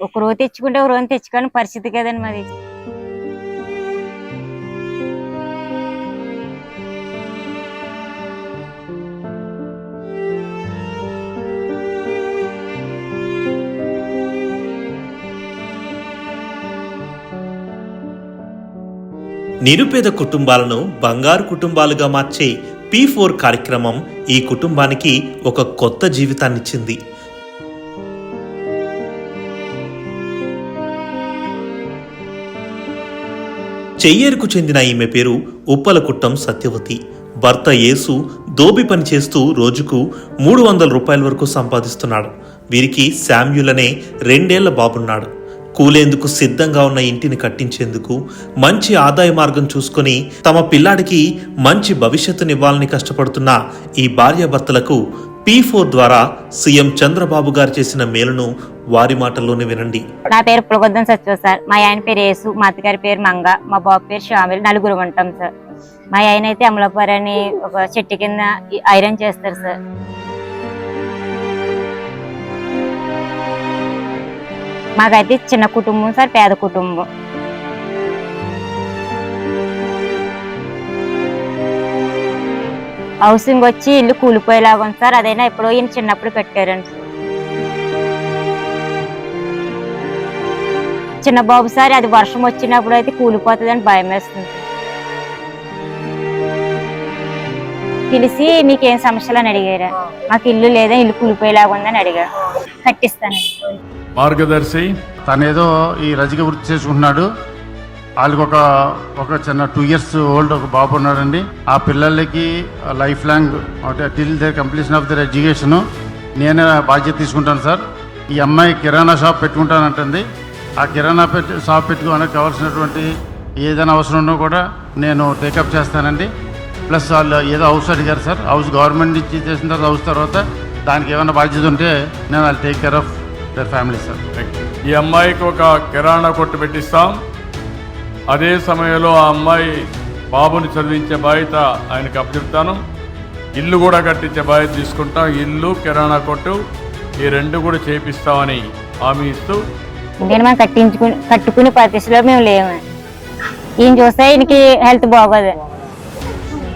ఒక రోజు తెచ్చుకుంటే ఒక రోజు తెచ్చుకోని పరిస్థితి కదండి మాది. నిరుపేద కుటుంబాలను బంగారు కుటుంబాలుగా మార్చే పీ ఫోర్ కార్యక్రమం ఈ కుటుంబానికి ఒక కొత్త జీవితాన్నిచ్చింది. చెయ్యేరుకు చెందిన ఈమె పేరు ఉప్పలకుట్టం సత్యవతి. భర్త యేసు దోబి పని చేస్తూ రోజుకు మూడు వందల రూపాయల వరకు సంపాదిస్తున్నాడు. వీరికి శామ్యుల్ అనే రెండేళ్ళ బాబున్నాడు. కూలేందుకు సిద్ధంగా ఉన్న ఇంటిని కట్టించేందుకు మంచి ఆదాయ మార్గం చూసుకొని తమ పిల్లాడికి మంచి భవిష్యత్తునివ్వాలని కష్టపడుతున్న ఈ భార్యాభర్తలకు పీ ఫోర్ ద్వారా సీఎం చంద్రబాబు గారు చేసిన మేలును వారి మాటల్లోనే వినండి. నా పేరు పులగొద్దం సత్య సార్. మా ఆయన పేరు యేసు మా అత్తగారి పేరు మంగ మా బాబు పేరు శ్యామిల్ నలుగురు ఉంటాం సార్. మా ఆయన అయితే అమలాపురం అని ఒక చెట్టు కింద ఐరన్ చేస్తారు సార్. మాకైతే చిన్న కుటుంబం సార్ పేద కుటుంబం. హౌసింగ్ వచ్చి ఇల్లు కూలిపోయేలాగా ఉంది సార్. అదైనా ఎప్పుడో ఈయన చిన్నప్పుడు కట్టారండి. చిన్న బాబు సార్ అది వర్షం వచ్చినప్పుడు అయితే కూలిపోతుందని భయం వేస్తుంది పిలిచి మీకేం సమస్యలు అని అడిగారు? మాకు ఇల్లు లేదా ఇల్లు కూలిపోయేలాగా ఉందని అడిగారు. కట్టిస్తాను మార్గదర్శి తనేదో ఈ రజిక వృత్తి చేసుకుంటున్నాడు. వాళ్ళకి ఒక ఒక చిన్న టూ ఇయర్స్ ఓల్డ్ ఒక బాబు ఉన్నాడండి. ఆ పిల్లలకి life long till the completion of their education నేనే బాధ్యత తీసుకుంటాను సార్. ఈ అమ్మాయి కిరాణా షాప్ పెట్టుకుంటానంటుంది. ఆ కిరాణా పెట్టి షాప్ పెట్టుకోవడానికి కావాల్సినటువంటి ఏదైనా అవసరం ఉన్నా కూడా నేను టేకప్ చేస్తానండి. ప్లస్ వాళ్ళు ఏదో హౌస్ అడిగారు సార్. హౌస్ గవర్నమెంట్ నుంచి చేసిన తర్వాత హౌస్ తర్వాత దానికి ఏమైనా బాధ్యత ఉంటే నేను వాళ్ళు take care of their family sir. ఈ అమ్మాయికి ఒక కిరాణా కొట్టు పెట్టిస్తాం. అదే సమయంలో ఆ అమ్మాయి బాబుని చదివించే బాధ్యత ఆయనకు అప్పచెప్తాను. ఇల్లు కూడా కట్టించే బాధ్యత తీసుకుంటాం. ఇల్లు కిరాణా కొట్టు ఈ రెండు కూడా చేపిస్తామని హామీ ఇస్తూ ఎందుకంటే మనం కట్టించుకుని కట్టుకునే పరిస్థితిలో మేము లేము. ఈయన చూస్తే ఈయనకి హెల్త్ బాగోదు.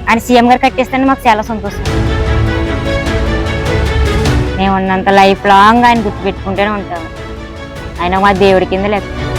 ఆయన సీఎం గారు కట్టిస్తే మాకు చాలా సంతోషం. మేము ఉన్నంత లైఫ్ లాంగ్ ఆయన గుర్తుపెట్టుకుంటూనే ఉంటాము. ఆయన మా దేవుడి కింద లేకపోతే.